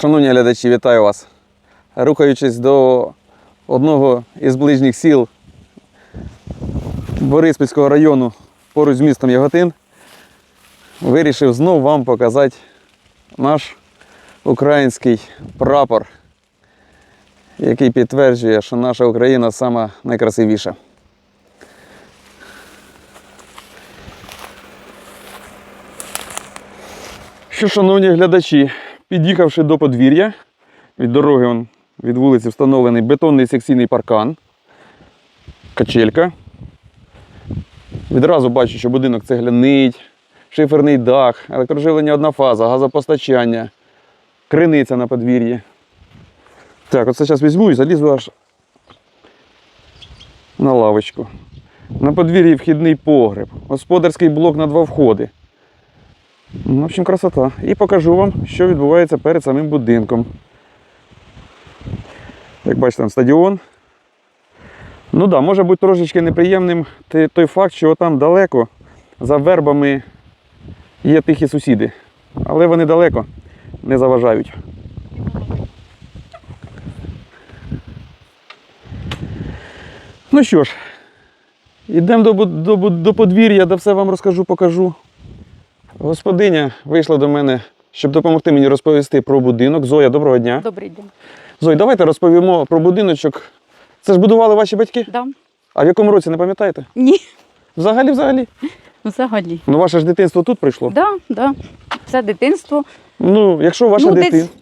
Шановні глядачі, вітаю вас. Рухаючись до одного із ближніх сіл Бориспільського району поруч з містом Яготин, вирішив знов вам показати наш український прапор, який підтверджує, що наша Україна сама найкрасивіша. Що, шановні глядачі, під'їхавши до подвір'я, від дороги он, від вулиці встановлений бетонний секційний паркан, качелька. Відразу бачу, що будинок цегляний, шиферний дах, електроживлення одна фаза, газопостачання, криниця на подвір'ї. Так, оце зараз візьму і залізу аж на лавочку. На подвір'ї вхідний погреб, господарський блок на два входи. Ну, В общем, красота. І покажу вам, що відбувається перед самим будинком. Як бачите, там стадіон. Ну так, да, може бути трошечки неприємним той факт, що там далеко за вербами є тихі сусіди. Але вони далеко не заважають. Ну що ж, йдемо до, до, до подвір'я, де все вам розкажу, покажу. Господиня вийшла до мене, щоб допомогти мені розповісти про будинок. Зоя, доброго дня. Добрий день. Зой, давайте розповімо про будиночок. Це ж будували ваші батьки? Да? А в якому році не пам'ятаєте? Ні, Взагалі, взагалі. взагалі. Ну, ваше ж дитинство тут прийшло. Да, да. Все дитинство. Ну, якщо ваше Ну, дитинство.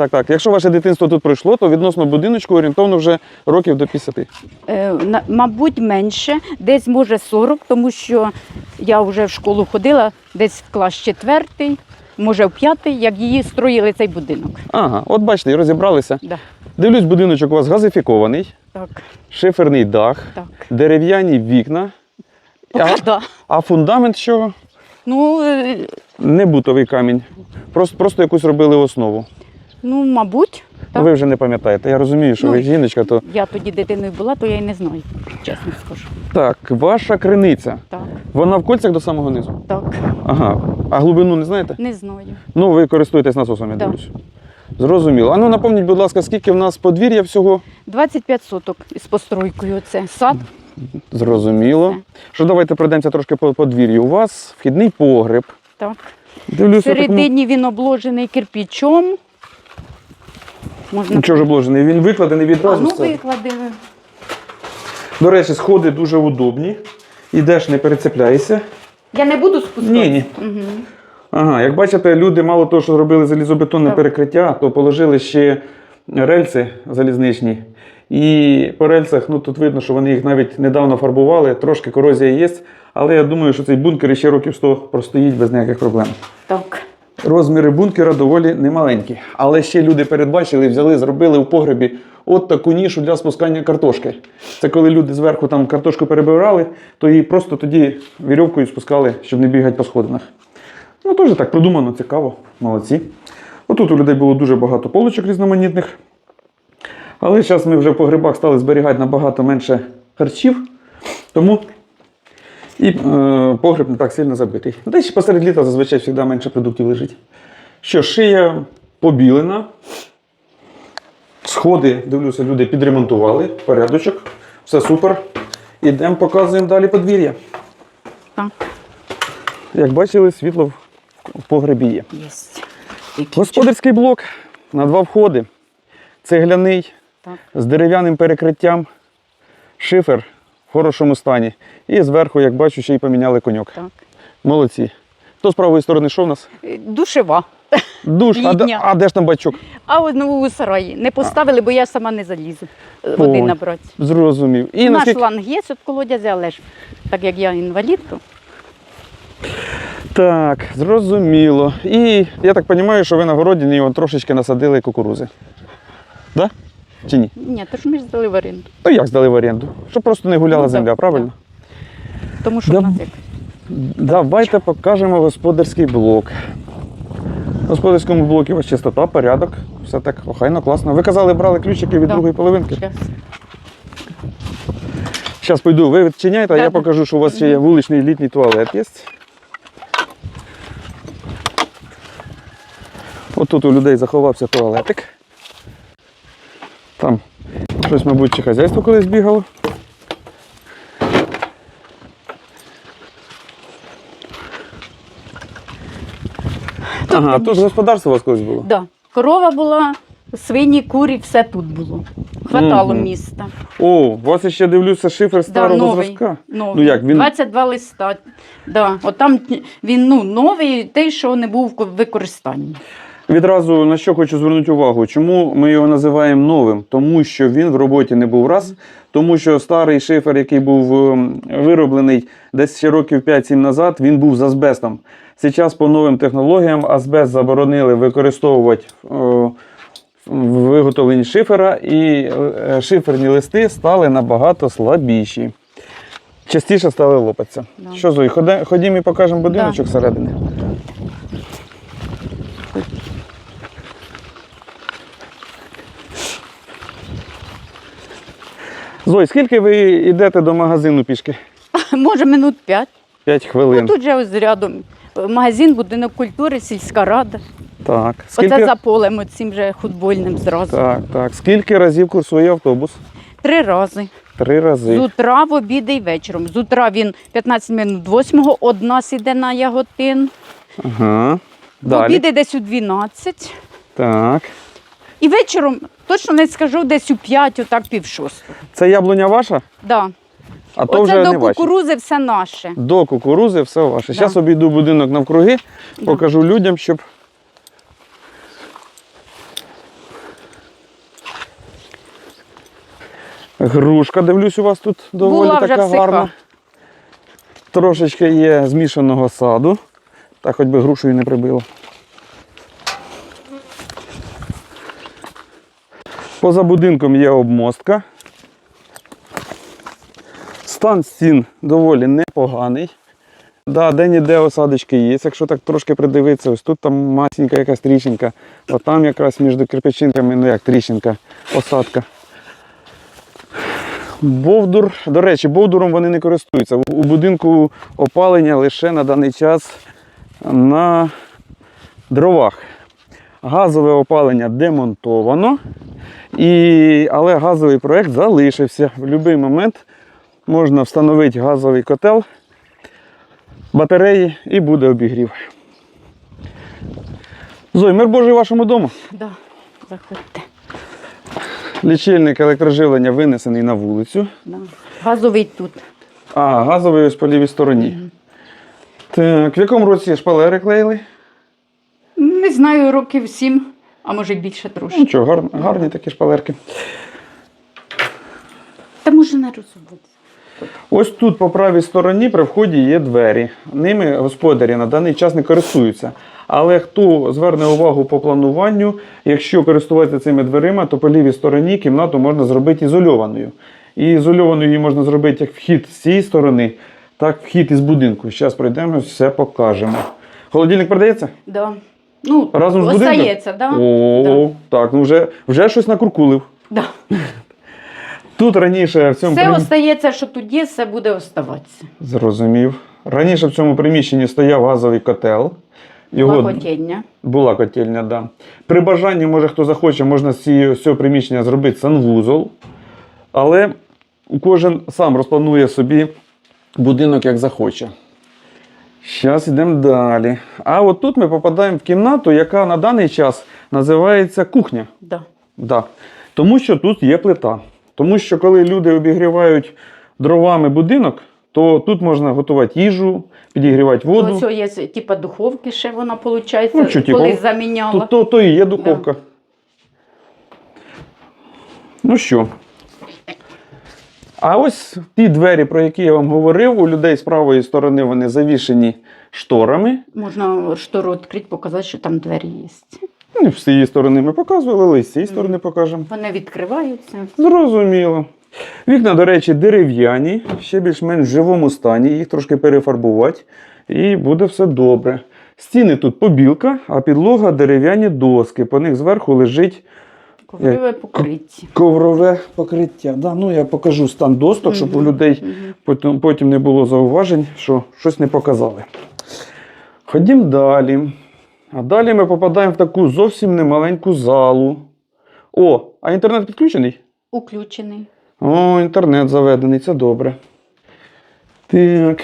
Так, так. Якщо ваше дитинство тут пройшло, то відносно будиночку орієнтовно вже років до 50. Е, на- мабуть, менше, десь може 40, тому що я вже в школу ходила, десь в клас четвертий, може в п'ятий, як її строїли цей будинок. Ага, от бачите, і розібралися. Да. Дивлюсь, будиночок у вас газифікований, Так, шиферний дах, так. дерев'яні вікна. Поки А, да. а фундамент чого? Ну, е, Не бутовий камінь. Просто, просто якусь робили основу. Ну, мабуть, Ну, так. ви вже не пам'ятаєте. Я розумію, що Ну, ви жіночка, то Я тоді дитиною була, то я й не знаю, чесно скажу. так, ваша криниця. Так, Вона в кольцях до самого низу. так, Ага. А глибину не знаєте? не знаю. Ну, ви користуєтесь насосом, я Да. дивлюсь. Зрозуміло. А ну напомніть, будь ласка, скільки в нас подвір'я всього? 25 соток з постройкою. Це сад. Зрозуміло. Все. Що давайте пройдемося трошки по подвір'ю. У вас вхідний погреб. Так. Дивлюся, такому... Він обложений кирпичом. Можна Нічого ж обложений. Він викладений а, відразу. ну, все. викладено. До речі, сходи дуже удобні. Ідеш, не перецепляєшся. Я не буду спускатися. Ні, ні. Угу. Ага, як бачите, люди мало того, що зробили залізобетонне Так. перекриття, то положили ще рельси залізничні. І по рельсах, ну тут видно, що вони їх навіть недавно фарбували, трошки корозія є. Але я думаю, що цей бункер ще років 100 простоїть без ніяких проблем. Так. Розміри бункера доволі немаленькі. Але ще люди передбачили, взяли, зробили у погребі от таку нішу для спускання картошки. Це коли люди зверху там картошку перебирали, то її просто тоді вірьовкою спускали, щоб не бігати по сходинах. Ну, теж так продумано, цікаво, молодці. Отут у людей було дуже багато полочок різноманітних. Але зараз ми вже в погребах стали зберігати набагато менше харчів, тому і е, погреб не так сильно забитий. Ще посеред літа зазвичай завжди менше продуктів лежить. Що, шия побілена. Сходи, дивлюся, люди підремонтували. Порядочок. Все супер. Ідемо, показуємо далі подвір'я. Так. Як бачили, світло в- в погребі є. Єсть. Господарський блок на два входи. Цегляний, Так. з дерев'яним перекриттям, шифер в хорошому стані. І зверху, як бачу, ще й поміняли коньок. Так. Молодці. То з правої сторони що в нас? Е, Душева. Душ, а, де, Літня. а де ж там бачок? А одну у сараї. Не поставили, бо я сама не залізу води Ой. набрати. Зрозумів. І Наш наскільки... шланг є від колодязя, але ж так як я інвалід, то Так, зрозуміло. І я так розумію, що ви на городі його трошечки насадили кукурузи. Да? Чи ні? ні, то ж ми ж здали в оренду. Ну як здали в оренду? Щоб просто не гуляла Ну, земля, так, правильно? Тому що Да. в нас як. Давайте покажемо господарський блок. В господарському блокі у вас чистота, порядок. Все так охайно, класно. Ви казали, брали ключики від Да. другої половинки. Щас. Зараз пойду, ви відчиняєте, а я покажу, що у вас ще є вуличний літній туалет є. Отут у людей заховався туалетик. Щось, мабуть, чи хазяйство колись бігало. Ага, тут господарство у вас колись було. Да. Корова була, свині, курі, все тут було. Хватало Мгм. міста. О, у вас ще дивлюся шифер старого новий, зразка. новий. Ну як, він 22 листа. Да. От там він ну, новий, той, що не був в використанні. Відразу на що хочу звернути увагу, чому ми його називаємо новим? Тому що він в роботі не був раз, тому що старий шифер, який був ем, вироблений десь ще років 5-7 назад, він був з азбестом. Зараз по новим технологіям азбест заборонили використовувати в виготовленні шифера, і е, шиферні листи стали набагато слабіші. Частіше стали лопатися. Да. Що, Зої, ходімо і покажемо будиночок зсередини. Зой, скільки ви йдете до магазину пішки? Може, минут 5. 5 хвилин. Ну, тут же ось рядом магазин, будинок культури, сільська рада. Так. Оце за полем, оцим же футбольним зразу. Так, так. Скільки разів курсує автобус? Три рази. Три рази. З утра, в обіди і вечором. З утра він 15 минут 8, одна сіде на яготин. Ага. В обіди десь у 12. Так. І вечором, точно не скажу, десь у 5, отак пів шостого. Це яблуня ваша? Да. А то Оце вже до не ваші. кукурузи все наше. До кукурузи все ваше. Да. Зараз обійду будинок навкруги, Да. покажу людям, щоб. Грушка, дивлюсь, у вас тут доволі Була вже така всика. гарна. Трошечки є змішаного саду. Так, хоч би грушею не прибило. Поза будинком є обмостка. Стан стін доволі непоганий. Да, де-ніде осадочки є. Якщо так трошки придивитися, ось тут там масенька якась тріщинка, а там якраз між кирпичинками, ну як тріщинка, осадка. Бовдур, до речі, бовдуром вони не користуються. У будинку опалення лише на даний час на дровах. Газове опалення демонтовано, і, але газовий проєкт залишився. В будь-який момент можна встановити газовий котел, батареї і буде обігрів. Зой, мир Божий вашому дому. Да. Заходьте. Лічильник електроживлення винесений на вулицю. Да. Газовий тут. А, газовий ось по лівій стороні. Так, в якому році шпалери клеїли? Не знаю, років сім, а може більше трошки. Нічого, гар, гарні такі шпалерки. Та може не розуміти. Ось тут по правій стороні при вході є двері. Ними господарі на даний час не користуються. Але хто зверне увагу по плануванню, якщо користуватися цими дверима, то по лівій стороні кімнату можна зробити ізольованою. І ізольованою її можна зробити як вхід з цієї сторони, так вхід із будинку. Зараз пройдемо, все покажемо. Холодильник продається? Да. Ну, Разом з остається, да? О, так, ну вже, вже щось накуркулив. Да. Тут раніше в цьому Все примі- остається, що тут є, все буде оставатися. Зрозумів. Раніше в цьому приміщенні стояв газовий котел. Його Благодіння. була котельня, да. При бажанні, може, хто захоче, можна з цього приміщення зробити санвузол. Але кожен сам розпланує собі будинок як захоче. Зараз йдемо далі. А от тут ми попадаємо в кімнату, яка на даний час називається кухня. Да. Да. Тому що тут є плита. Тому що коли люди обігрівають дровами будинок, то тут можна готувати їжу, підігрівати воду. Ось є типа духовки ще вона виходить, Ну, що, колись заміняла. Тут то, то і є духовка. Ну що. А ось ті двері, про які я вам говорив, у людей з правої сторони вони завішені шторами. Можна штору відкрити, показати, що там двері є. Ну, з цієї сторони ми показували, але і з цієї сторони покажемо. Вони відкриваються. Зрозуміло. Вікна, до речі, дерев'яні, ще більш-менш в живому стані, їх трошки перефарбувати, і буде все добре. Стіни тут побілка, а підлога дерев'яні доски. По них зверху лежить Коврове покриття. коврове покриття. Да, ну я покажу стан досток, щоб у людей потім, потім не було зауважень, що щось не показали. Ходім далі. А далі ми попадаємо в таку зовсім немаленьку залу. О, а інтернет підключений? Уключений. О, інтернет заведений, це добре. Так.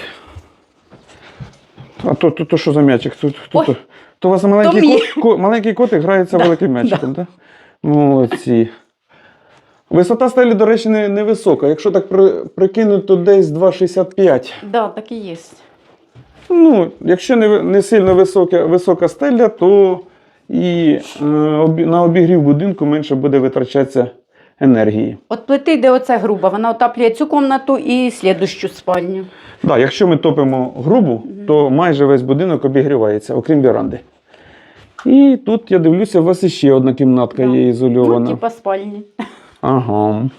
А то, то, то що за м'ячик? То, то, то, то у вас маленький, кот, ко- маленький котик грається Да, великим м'ячиком, так? Молодці. Висота стелі, до речі, не, невисока. Якщо так при, прикинути, то десь 2,65. Да, так і є. Ну, якщо не, не сильно висока, висока стеля, то і е, на обігрів будинку менше буде витрачатися енергії. От плити йде оце груба, вона отаплює цю кімнату і слідущу спальню. Да, якщо ми топимо грубу, то майже весь будинок обігрівається, окрім віранди. І тут я дивлюся, у вас іще одна кімнатка Да. є Ну, ізольована. типа спальні. Ага.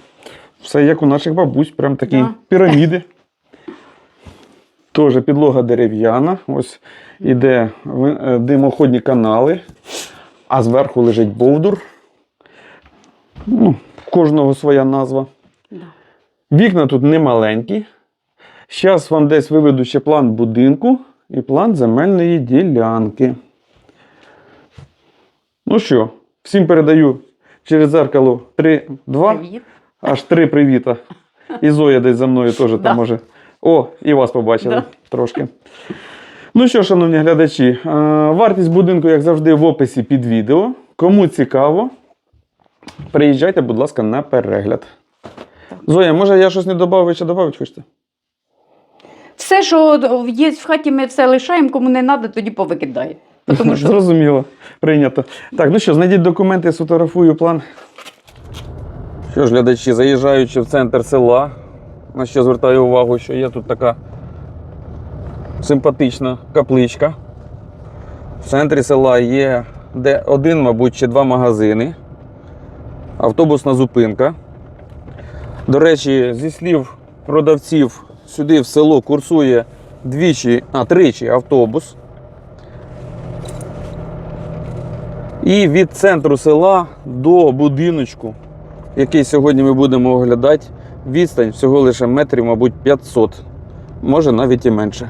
Все як у наших бабусь, прям такі Да. піраміди. Теж підлога дерев'яна. Ось іде ви- е, димоходні канали, а зверху лежить бовдур. Ну, в кожного своя назва. Да. Вікна тут не маленькі. Зараз вам десь виведу ще план будинку і план земельної ділянки. Ну що, всім передаю через зеркало 3, 2. Привіт. Аж три привіта. І Зоя десь за мною теж там може. О, і вас побачили трошки. Ну що, шановні глядачі, е, вартість будинку, як завжди, в описі під відео. Кому цікаво, приїжджайте, будь ласка, на перегляд. Зоя, може я щось не додав, ви ще додати хочете? Все, що є в хаті, ми все лишаємо, кому не треба, тоді повикидає. Тому що Зрозуміло, прийнято. Так, ну що, знайдіть документи, сфотографую план. Що ж, глядачі, заїжджаючи в центр села, на що звертаю увагу, що є тут така симпатична капличка. В центрі села є де один, мабуть, чи два магазини, автобусна зупинка. До речі, зі слів продавців, сюди в село курсує двічі, а тричі автобус. І від центру села до будиночку, який сьогодні ми будемо оглядати, відстань всього лише метрів, мабуть, 500, може навіть і менше.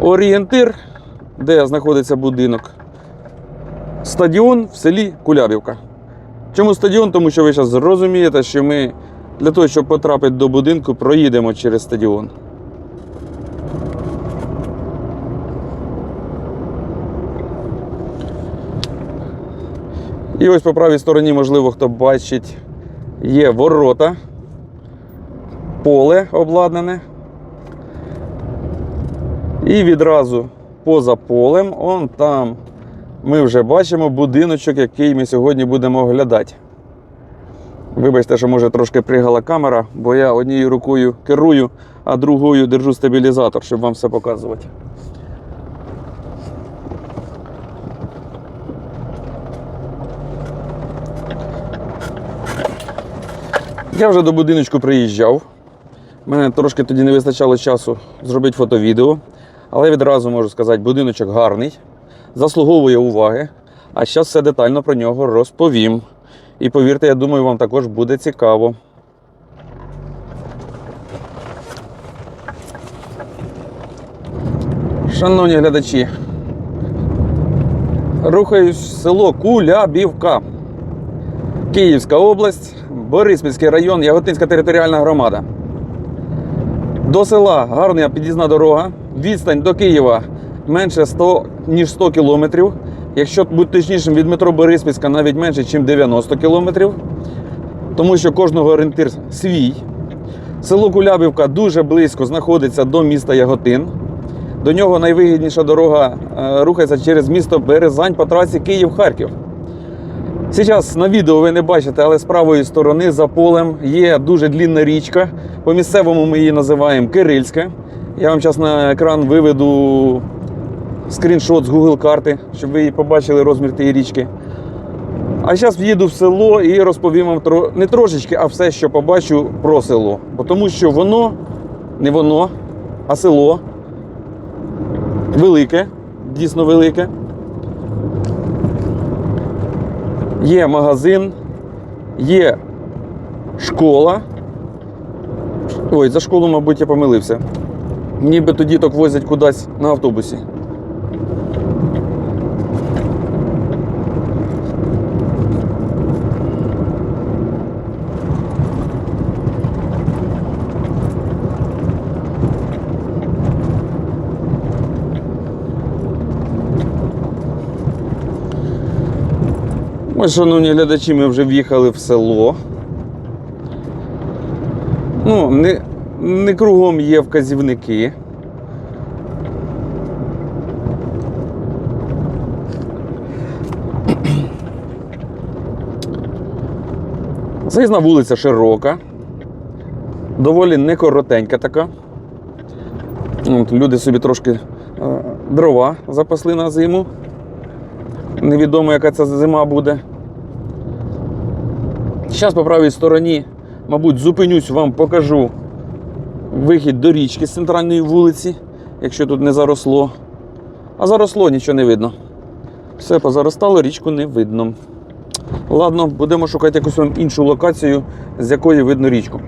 Орієнтир, де знаходиться будинок, стадіон в селі Кулябівка. Чому стадіон? Тому що ви зараз зрозумієте, що ми для того, щоб потрапити до будинку, проїдемо через стадіон. І ось по правій стороні, можливо, хто бачить, є ворота, поле обладнане. І відразу поза полем, он там ми вже бачимо будиночок, який ми сьогодні будемо оглядати. Вибачте, що може трошки пригала камера, бо я однією рукою керую, а другою держу стабілізатор, щоб вам все показувати. Я вже до будиночку приїжджав. Мене трошки тоді не вистачало часу зробити фото-відео. Але відразу можу сказати, будиночок гарний, заслуговує уваги. А зараз все детально про нього розповім. І повірте, я думаю, вам також буде цікаво. Шановні глядачі, рухаюсь в село Кулябівка. Київська область, Бориспільський район, Яготинська територіальна громада. До села гарна під'їзна дорога. Відстань до Києва менше 100, ніж 100 кілометрів. Якщо бути точнішим, від метро Бориспільська навіть менше, ніж 90 кілометрів. Тому що кожного орієнтир свій. Село Кулябівка дуже близько знаходиться до міста Яготин. До нього найвигідніша дорога е, рухається через місто Березань по трасі Київ-Харків. Зараз на відео ви не бачите, але з правої сторони за полем є дуже длінна річка. По місцевому ми її називаємо Кирильська. Я вам зараз на екран виведу скріншот з Google карти, щоб ви побачили розмір тієї річки. А зараз в'їду в село і розповім вам не трошечки, а все, що побачу про село. Тому що воно, не воно, а село велике, дійсно велике. Є магазин, є школа. Ой, за школу, мабуть, я помилився. Ніби тоді так возять кудись на автобусі. Ось, шановні глядачі, ми вже в'їхали в село. Ну, не, не кругом є вказівники. Заїзна вулиця широка, доволі не коротенька така. От, люди собі трошки е, дрова запасли на зиму. Невідомо, яка ця зима буде. Зараз по правій стороні, мабуть, зупинюсь, вам покажу вихід до річки з центральної вулиці, якщо тут не заросло. А заросло нічого не видно. Все позаростало, річку не видно. Ладно, будемо шукати якусь іншу локацію, з якої видно річку.